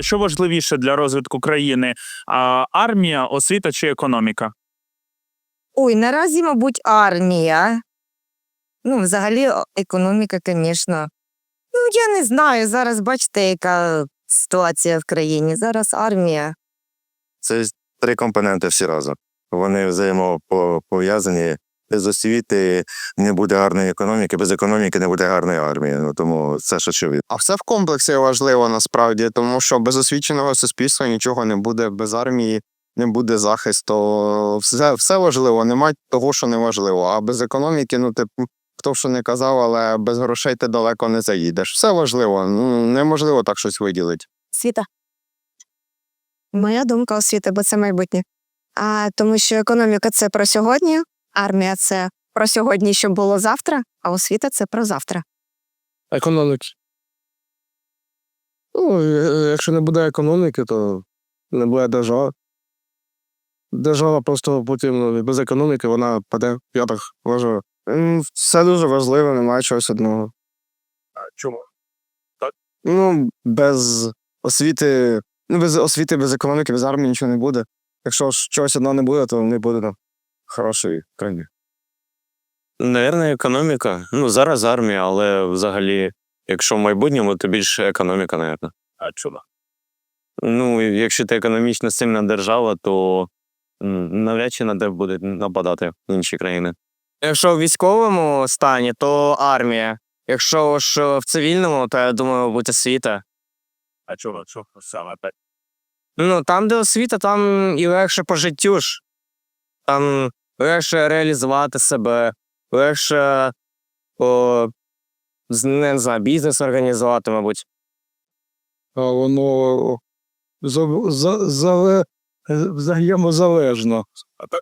Що важливіше для розвитку країни? Армія, освіта чи економіка? Ой, наразі, мабуть, армія. Ну, взагалі, економіка, звісно. Ну, я не знаю. Зараз бачите, яка ситуація в країні. Зараз армія. Це три компоненти всі разом. Вони взаємопов'язані. Без освіти не буде гарної економіки, без економіки не буде гарної армії. Ну тому це ж очевидно. А все в комплексі важливо насправді, тому що без освіченого суспільства нічого не буде, без армії не буде захисту. Все, все важливо, нема того, що не важливо. А без економіки, ну типу, хто б що не казав, але без грошей ти далеко не заїдеш. Все важливо. Ну неможливо так щось виділити. Світа. Моя думка освіта, бо це майбутнє. А, тому що економіка це про сьогодні, армія це про сьогодні, що було завтра, а освіта це про завтра. Економіки. Ну, е, якщо не буде економіки, то не буде держава. Держава просто потім ну, без економіки вона паде в п'ятах вважаю. Все дуже важливо, немає чогось одного. А Чому? Так? Ну, без освіти, ну, без освіти, без економіки, без армії нічого не буде. Якщо ж чогось одного не буде, то не буде хорошої країни. Наверное, економіка. Ну, зараз армія, але взагалі, якщо в майбутньому, то більше економіка, наверное. А чому? Ну, якщо ти економічно сильна держава, то навряд чи на тебе будуть нападати інші країни. Якщо в військовому стані, то армія. Якщо ж в цивільному, то я думаю, мабуть, освіта. А чого? Чого саме так? Ну, там, де освіта, там і легше по життю ж. Там легше реалізувати себе, легше о, не знаю, бізнес організувати, мабуть. А воно за, е, взаємозалежно. Так,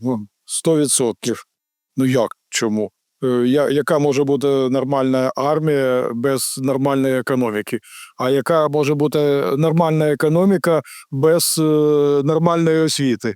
ну, 100%. Ну як? Чому? Е, Я, яка може бути нормальна армія без нормальної економіки? А яка може бути нормальна економіка без е, нормальної освіти?